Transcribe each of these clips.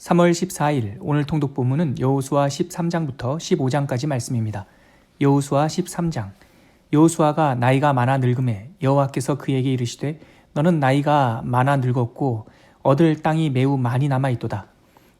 3월 14일 오늘 통독 본문은 여호수아 13장부터 15장까지 말씀입니다. 여호수아 13장 여호수아가 나이가 많아 늙음에 여호와께서 그에게 이르시되 너는 나이가 많아 늙었고 얻을 땅이 매우 많이 남아 있도다.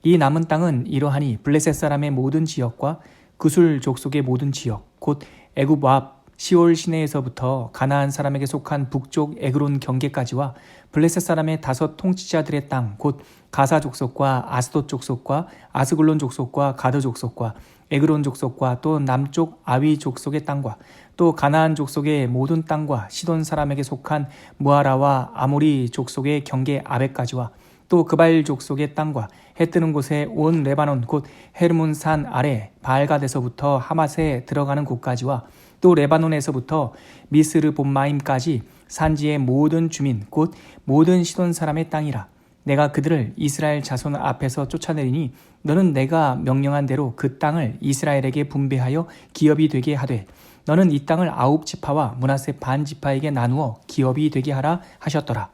이 남은 땅은 이러하니 블레셋 사람의 모든 지역과 그술 족속의 모든 지역 곧 애굽 앞 시올 시내에서부터 가나안 사람에게 속한 북쪽 에그론 경계까지와 블레셋 사람의 다섯 통치자들의 땅 곧 가사 족속과 아스돗 족속과 아스글론 족속과 가드 족속과 에그론 족속과 또 남쪽 아위 족속의 땅과 또 가나안 족속의 모든 땅과 시돈 사람에게 속한 무아라와 아모리 족속의 경계 아베까지와 또 그발 족속의 땅과 해 뜨는 곳에 온 레바논 곧 헤르몬 산 아래 바알가데서부터 하맛에 들어가는 곳까지와 또 레바논에서부터 미스르 본마임까지 산지의 모든 주민 곧 모든 시돈 사람의 땅이라 내가 그들을 이스라엘 자손 앞에서 쫓아내리니 너는 내가 명령한 대로 그 땅을 이스라엘에게 분배하여 기업이 되게 하되 너는 이 땅을 아홉 지파와 문하세 반 지파에게 나누어 기업이 되게 하라 하셨더라.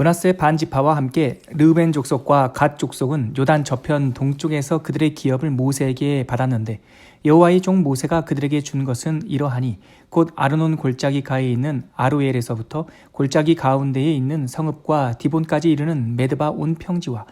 문하세 반 지파와 함께 르우벤 족속과 갓 족속은 요단 저편 동쪽에서 그들의 기업을 모세에게 받았는데 여호와의 종 모세가 그들에게 준 것은 이러하니 곧 아르논 골짜기 가에 있는 아루엘에서부터 골짜기 가운데에 있는 성읍과 디본까지 이르는 메드바 온 평지와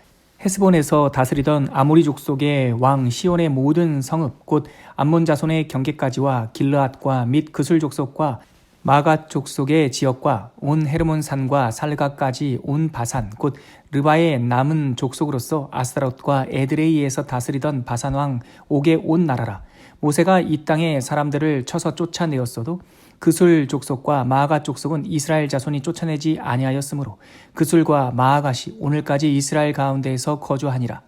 헤스본에서 다스리던 아모리 족속의 왕 시온의 모든 성읍 곧 암몬 자손의 경계까지와 길르앗과 및 그술 족속과 마갓 족속의 지역과 온 헤르몬 산과 살가까지 온 바산 곧 르바의 남은 족속으로서 아스타롯과 에드레이에서 다스리던 바산 왕 옥의 온 나라라 모세가 이 땅의 사람들을 쳐서 쫓아내었어도 그술 족속과 마아갓 족속은 이스라엘 자손이 쫓아내지 아니하였으므로 그술과 마아갓이 오늘까지 이스라엘 가운데에서 거주하니라.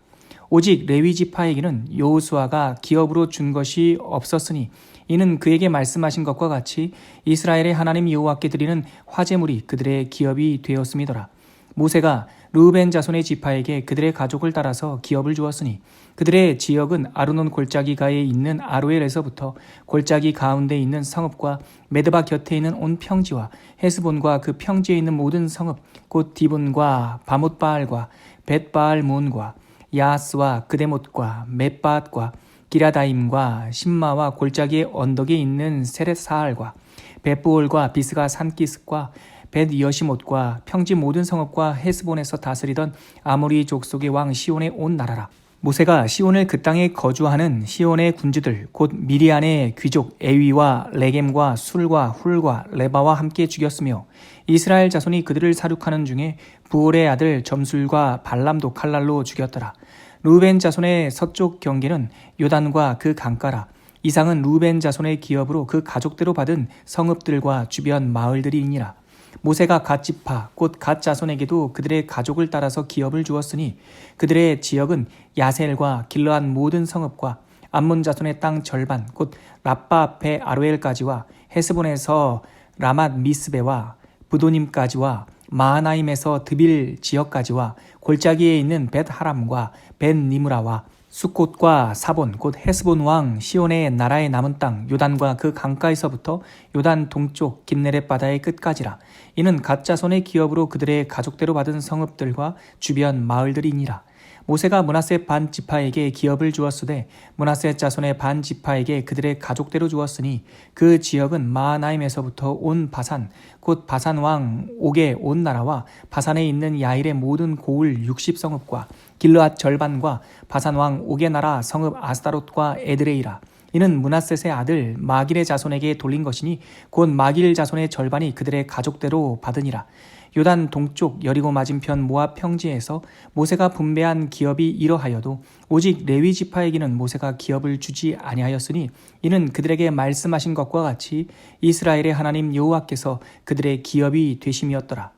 오직 레위 지파에게는 여호수아가 기업으로 준 것이 없었으니 이는 그에게 말씀하신 것과 같이 이스라엘의 하나님 여호와께 드리는 화제물이 그들의 기업이 되었음이더라. 모세가 르우벤 자손의 지파에게 그들의 가족을 따라서 기업을 주었으니 그들의 지역은 아르논 골짜기 가에 있는 아로엘에서부터 골짜기 가운데 있는 성읍과 메드바 곁에 있는 온 평지와 헤스본과 그 평지에 있는 모든 성읍 곧 디본과 바못바알과 벳바알몬과 야스와 그대못과 맷밭과 기라다임과 신마와 골짜기 언덕에 있는 세렛사알과 벳부올과 비스가 산기슭과 벳여시못과 평지 모든 성읍과 헤스본에서 다스리던 아모리 족속의 왕 시온의 온 나라라. 모세가 시온을 그 땅에 거주하는 시온의 군주들 곧 미리안의 귀족 에위와 레겜과 술과 훌과 레바와 함께 죽였으며 이스라엘 자손이 그들을 사륙하는 중에 부올의 아들 점술과 발람도 칼날로 죽였더라. 루벤 자손의 서쪽 경계는 요단과 그 강가라. 이상은 루벤 자손의 기업으로 그 가족대로 받은 성읍들과 주변 마을들이니라. 모세가 갓 지파 곧 갓 자손에게도 그들의 가족을 따라서 기업을 주었으니 그들의 지역은 야셀과 길러한 모든 성읍과 암몬 자손의 땅 절반 곧 라빠 앞에 아로엘까지와 헤스본에서 라맛 미스베와 부도님까지와 마하나임에서 드빌 지역까지와 골짜기에 있는 벳 하람과 벳 니무라와 수꽃과 사본 곧 헤스본 왕 시온의 나라의 남은 땅 요단과 그 강가에서부터 요단 동쪽 긴네렛 바다의 끝까지라. 이는 가짜손의 기업으로 그들의 가족대로 받은 성읍들과 주변 마을들이니라 모세가 문하세 반 지파에게 기업을 주었으되 문하세 자손의 반 지파에게 그들의 가족대로 주었으니 그 지역은 마하나임에서부터 온 바산 곧 바산 왕 옥의 온 나라와 바산에 있는 야일의 모든 고을 60성읍과 길르앗 절반과 바산 왕 옥의 나라 성읍 아스타롯과 에드레이라 이는 문하셋의 아들 마길의 자손에게 돌린 것이니 곧 마길 자손의 절반이 그들의 가족대로 받으니라. 요단 동쪽 여리고 맞은편 모압 평지에서 모세가 분배한 기업이 이러하여도 오직 레위 지파에게는 모세가 기업을 주지 아니하였으니 이는 그들에게 말씀하신 것과 같이 이스라엘의 하나님 여호와께서 그들의 기업이 되심이었더라.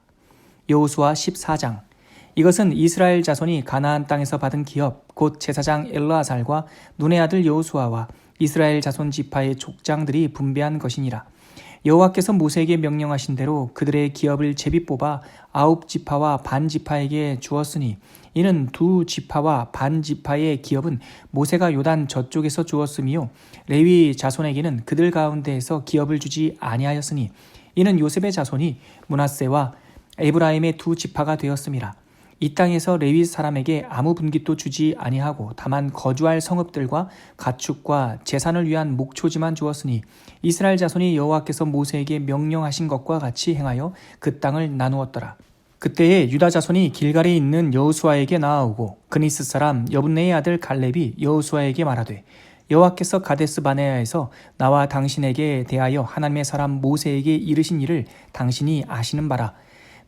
여호수아 14장 이것은 이스라엘 자손이 가나안 땅에서 받은 기업 곧 제사장 엘라살과 눈의 아들 여호수아와 이스라엘 자손 지파의 족장들이 분배한 것이니라. 여호와께서 모세에게 명령하신 대로 그들의 기업을 제비 뽑아 아홉 지파와 반 지파에게 주었으니 이는 두 지파와 반 지파의 기업은 모세가 요단 저쪽에서 주었으며 레위 자손에게는 그들 가운데에서 기업을 주지 아니하였으니 이는 요셉의 자손이 문하세와 에브라임의 두 지파가 되었음이라 이 땅에서 레위 사람에게 아무 분깃도 주지 아니하고 다만 거주할 성읍들과 가축과 재산을 위한 목초지만 주었으니 이스라엘 자손이 여호와께서 모세에게 명령하신 것과 같이 행하여 그 땅을 나누었더라. 그때에 유다 자손이 길갈에 있는 여호수아에게 나아오고 그니스 사람 여분네의 아들 갈렙이 여호수아에게 말하되 여호와께서 가데스 바네아에서 나와 당신에게 대하여 하나님의 사람 모세에게 이르신 일을 당신이 아시는 바라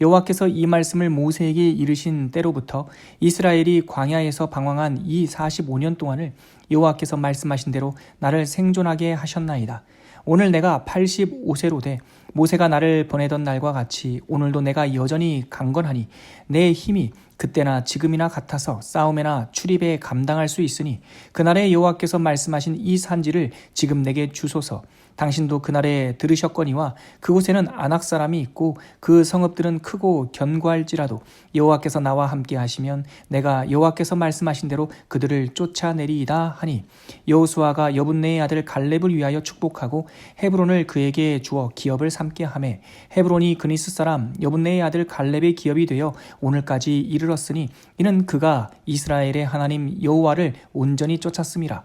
여호와께서 이 말씀을 모세에게 이르신 때로부터 이스라엘이 광야에서 방황한 이 45년 동안을 여호와께서 말씀하신 대로 나를 생존하게 하셨나이다. 오늘 내가 85세로 돼 모세가 나를 보내던 날과 같이 오늘도 내가 여전히 강건하니 내 힘이 그때나 지금이나 같아서 싸움에나 출입에 감당할 수 있으니 그날에 여호와께서 말씀하신 이 산지를 지금 내게 주소서. 당신도 그날에 들으셨거니와 그곳에는 안악 사람이 있고 그 성읍들은 크고 견고할지라도 여호와께서 나와 함께 하시면 내가 여호와께서 말씀하신 대로 그들을 쫓아내리이다 하니 여호수아가 여분네의 아들 갈렙을 위하여 축복하고 헤브론을 그에게 주어 기업을 삼게 하매 헤브론이 그니스 사람 여분네의 아들 갈렙의 기업이 되어 오늘까지 이르 렀으니 이는 그가 이스라엘의 하나님 여호와를 온전히 쫓았음이라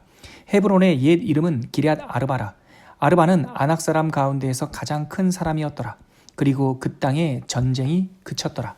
헤브론의 옛 이름은 기럇 아르바라 아르바는 아낙 사람 가운데에서 가장 큰 사람이었더라. 그리고 그 땅에 전쟁이 그쳤더라.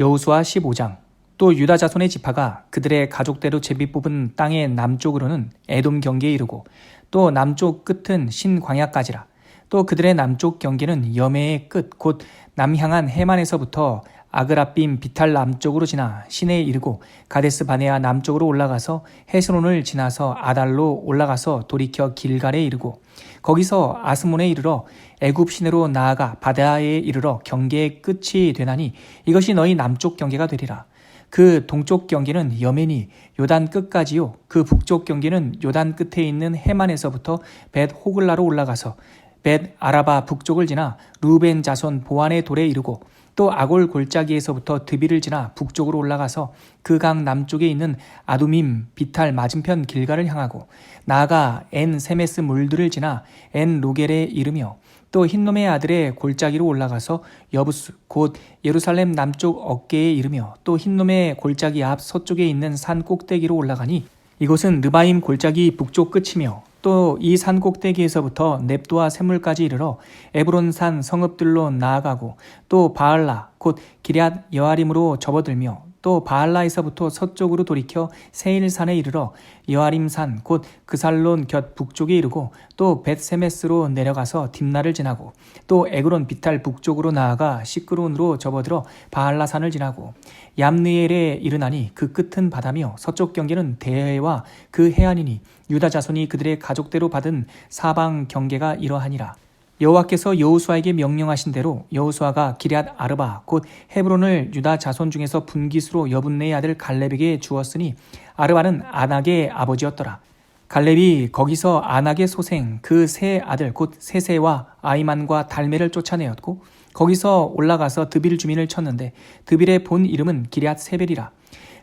여우수아 15장 또 유다 자손의 지파가 그들의 가족대로 제비 뽑은 땅의 남쪽으로는 에돔 경계에 이르고 또 남쪽 끝은 신광야까지라. 또 그들의 남쪽 경계는 여매의 끝 곧 남향한 해만에서부터 아그라빔 비탈 남쪽으로 지나 시내에 이르고 가데스 바네아 남쪽으로 올라가서 헤스론을 지나서 아달로 올라가서 돌이켜 길갈에 이르고 거기서 아스몬에 이르러 애굽 시내로 나아가 바다에 이르러 경계의 끝이 되나니 이것이 너희 남쪽 경계가 되리라. 그 동쪽 경계는 여멘이 요단 끝까지요. 그 북쪽 경계는 요단 끝에 있는 해만에서부터 벳 호글라로 올라가서 벳 아라바 북쪽을 지나 루벤 자손 보안의 돌에 이르고 또 아골 골짜기에서부터 드비를 지나 북쪽으로 올라가서 그 강 남쪽에 있는 아두밈 비탈 맞은편 길가를 향하고 나아가 엔 세메스 물들을 지나 엔 로겔에 이르며 또 흰놈의 아들의 골짜기로 올라가서 여부스 곧 예루살렘 남쪽 어깨에 이르며 또 흰놈의 골짜기 앞 서쪽에 있는 산 꼭대기로 올라가니 이곳은 느바임 골짜기 북쪽 끝이며 또 이 산 꼭대기에서부터 넵도와 샘물까지 이르러 에브론산 성읍들로 나아가고 또 바알라 곧 기럇 여아림으로 접어들며 또 바알라에서부터 서쪽으로 돌이켜 세일산에 이르러 여아림산 곧 그살론 곁 북쪽에 이르고 또 벳세메스로 내려가서 딥나를 지나고 또 에그론 비탈 북쪽으로 나아가 시크론으로 접어들어 바알라산을 지나고 얌느엘에 이르나니 그 끝은 바다며 서쪽 경계는 대해와 그 해안이니 유다 자손이 그들의 가족대로 받은 사방 경계가 이러하니라. 여호와께서 여호수아에게 명령하신 대로 여호수아가 기럇 아르바 곧 헤브론을 유다 자손 중에서 분기수로 여분네의 아들 갈렙에게 주었으니 아르바는 아낙의 아버지였더라. 갈렙이 거기서 아낙의 소생 그 세 아들 곧 세세와 아이만과 달메를 쫓아내었고 거기서 올라가서 드빌 주민을 쳤는데 드빌의 본 이름은 기럇 세벨이라.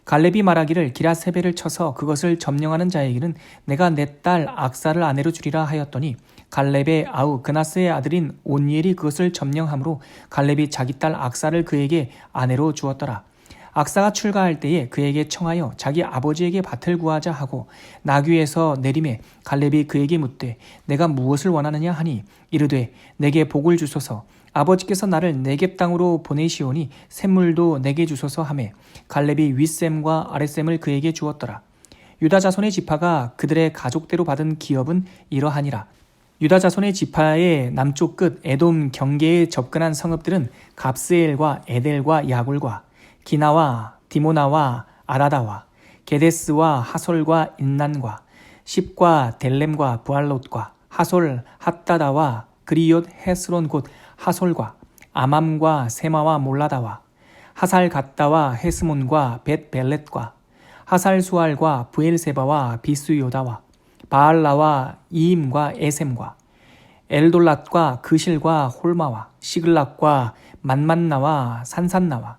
갈렙이 말하기를 기럇 세벨을 쳐서 그것을 점령하는 자에게는 내가 내 딸 악사를 아내로 주리라 하였더니 갈렙의 아우 그나스의 아들인 온니엘이 그것을 점령함으로 갈렙이 자기 딸 악사를 그에게 아내로 주었더라. 악사가 출가할 때에 그에게 청하여 자기 아버지에게 밭을 구하자 하고 나귀에서 내림에 갈렙이 그에게 묻되 내가 무엇을 원하느냐 하니? 이르되 내게 복을 주소서. 아버지께서 나를 내겝 땅으로 보내시오니 샘물도 내게 주소서 하매 갈렙이 윗샘과 아랫샘을 그에게 주었더라. 유다 자손의 지파가 그들의 가족대로 받은 기업은 이러하니라 유다 자손의 지파의 남쪽 끝 에돔 경계에 접근한 성읍들은 갑스엘과 에델과 야굴과 기나와 디모나와 아라다와 게데스와 하솔과 인난과 십과 델렘과 부알롯과 하솔 핫다다와 그리옷 헤스론 곧 하솔과 아맘과 세마와 몰라다와 하살 갓다와 헤스몬과 벳 벨렛과 하살 수알과 부엘세바와 비스요다와 바알라와 이임과 에셈과 엘돌랏과 그실과 홀마와 시글락과 만만나와 산산나와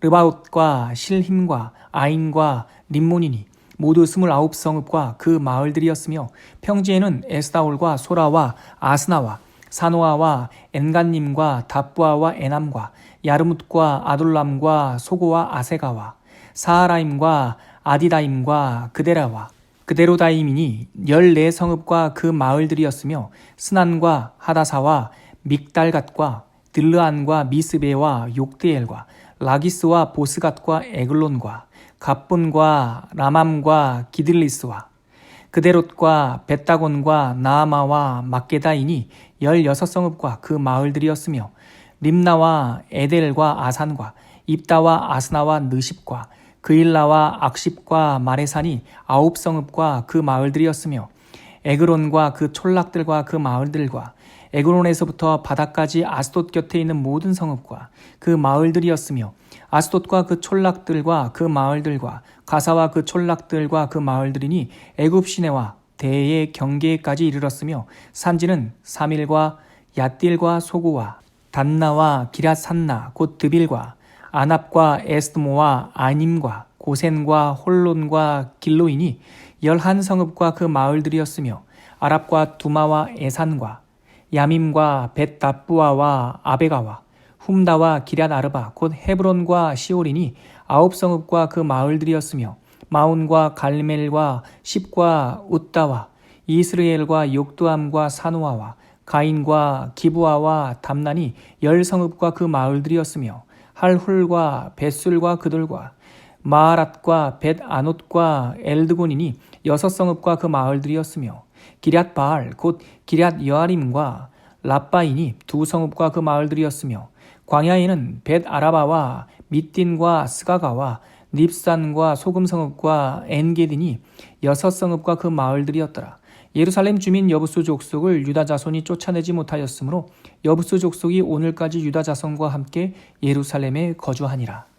르바웃과 실힘과 아인과 림몬이니 모두 스물아홉 성읍과 그 마을들이었으며 평지에는 에스다올과 소라와 아스나와 사노아와 엔간님과 답부아와 에남과 야르뭇과 아둘람과 소고와 아세가와 사하라임과 아디다임과 그데라와 그데로다임이니 열네 성읍과 그 마을들이었으며 스난과 하다사와 믹달갓과 들르안과 미스베와 욕드엘과 라기스와 보스갓과 에글론과 갑본과 라맘과 기들리스와 그데롯과 벳다곤과 나아마와 막게다이니 열여섯 성읍과 그 마을들이었으며 림나와 에델과 아산과 입다와 아스나와 느십과 그일라와 악십과 마레산이 아홉 성읍과 그 마을들이었으며 에그론과 그 촌락들과 그 마을들과 에그론에서부터 바다까지 아스돗 곁에 있는 모든 성읍과 그 마을들이었으며 아스돗과 그 촌락들과 그 마을들과 가사와 그 촌락들과 그 마을들이니 애굽 시내와 대의 경계까지 이르렀으며 산지는 사밀과 얏딜과 소고와 단나와 기랏산나 곧 드빌과 아납과 에스드모와 아님과 고센과 홀론과 길로이니 열한 성읍과 그 마을들이었으며 아랍과 두마와 에산과 야밈과 벳다부아와 아베가와 훔다와 기럇 아르바 곧 헤브론과 시올이니 아홉 성읍과 그 마을들이었으며 마온과 갈멜과 십과 웃다와 이스르엘과 욕두암과 사노아와 가인과 기부아와 담난이 열 성읍과 그 마을들이었으며 할훌과 벳술과 그들과 마하랏과 벳아노트과 엘드곤이니 여섯 성읍과 그 마을들이었으며 기럇 바알 곧 기럇 여아림과 라빠이니 두 성읍과 그 마을들이었으며 광야에는 벳 아라바와 밑딘과 스가가와 닙산과 소금 성읍과 엔게딘이 여섯 성읍과 그 마을들이었더라. 예루살렘 주민 여부수 족속을 유다 자손이 쫓아내지 못하였으므로 여부수 족속이 오늘까지 유다 자손과 함께 예루살렘에 거주하니라.